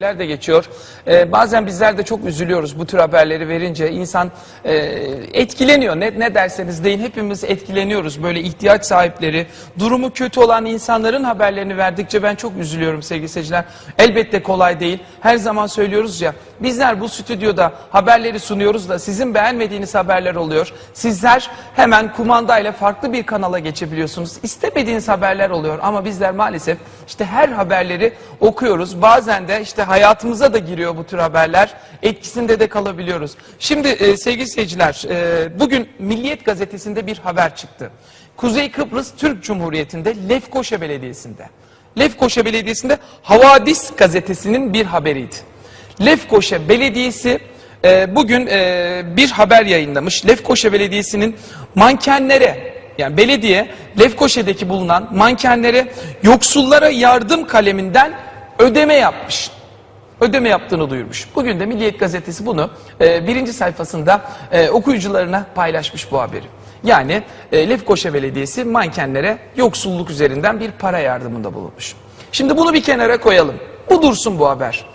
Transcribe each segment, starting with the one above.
de geçiyor. Ee, bazen bizler de çok üzülüyoruz bu tür haberleri verince. insan e, etkileniyor. Ne, ne derseniz deyin hepimiz etkileniyoruz. Böyle ihtiyaç sahipleri, durumu kötü olan insanların haberlerini verdikçe ben çok üzülüyorum sevgili seyirciler. Elbette kolay değil. Her zaman söylüyoruz ya bizler bu stüdyoda haberleri sunuyoruz da sizin beğenmediğiniz haberler oluyor. Sizler hemen kumandayla farklı bir kanala geçebiliyorsunuz. İstemediğiniz haberler oluyor ama bizler maalesef işte her haberleri okuyoruz. Bazen de işte hayatımıza da giriyor bu tür haberler. Etkisinde de kalabiliyoruz. Şimdi e, sevgili seyirciler e, bugün Milliyet Gazetesi'nde bir haber çıktı. Kuzey Kıbrıs Türk Cumhuriyeti'nde Lefkoşa Belediyesi'nde. Lefkoşa Belediyesi'nde Havadis gazetesinin bir haberiydi. Lefkoşa Belediyesi e, bugün e, bir haber yayınlamış. Lefkoşa Belediyesi'nin mankenlere yani belediye Lefkoşa'daki bulunan mankenlere yoksullara yardım kaleminden ödeme yapmış. Ödeme yaptığını duyurmuş. Bugün de Milliyet Gazetesi bunu e, birinci sayfasında e, okuyucularına paylaşmış bu haberi. Yani e, Lefkoşa Belediyesi mankenlere yoksulluk üzerinden bir para yardımında bulunmuş. Şimdi bunu bir kenara koyalım. Bu dursun bu haber.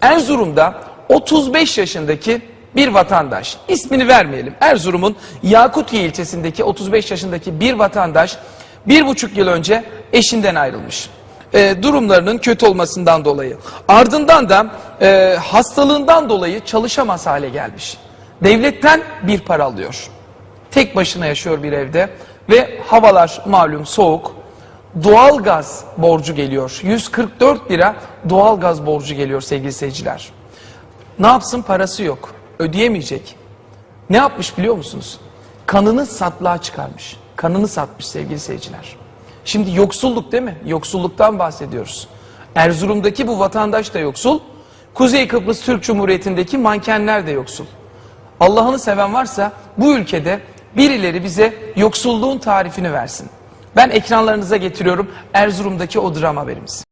Erzurum'da 35 yaşındaki bir vatandaş, ismini vermeyelim. Erzurum'un Yakutiye ilçesindeki 35 yaşındaki bir vatandaş bir buçuk yıl önce eşinden ayrılmış. E, durumlarının kötü olmasından dolayı. Ardından da e, hastalığından dolayı çalışamaz hale gelmiş. Devletten bir para alıyor. Tek başına yaşıyor bir evde ve havalar malum soğuk. Doğalgaz borcu geliyor. 144 lira doğalgaz borcu geliyor sevgili seyirciler. Ne yapsın parası yok. Ödeyemeyecek. Ne yapmış biliyor musunuz? Kanını satlığa çıkarmış. Kanını satmış sevgili seyirciler. Şimdi yoksulluk değil mi? Yoksulluktan bahsediyoruz. Erzurum'daki bu vatandaş da yoksul. Kuzey Kıbrıs Türk Cumhuriyeti'ndeki mankenler de yoksul. Allah'ını seven varsa bu ülkede birileri bize yoksulluğun tarifini versin. Ben ekranlarınıza getiriyorum Erzurum'daki o dram haberimizi.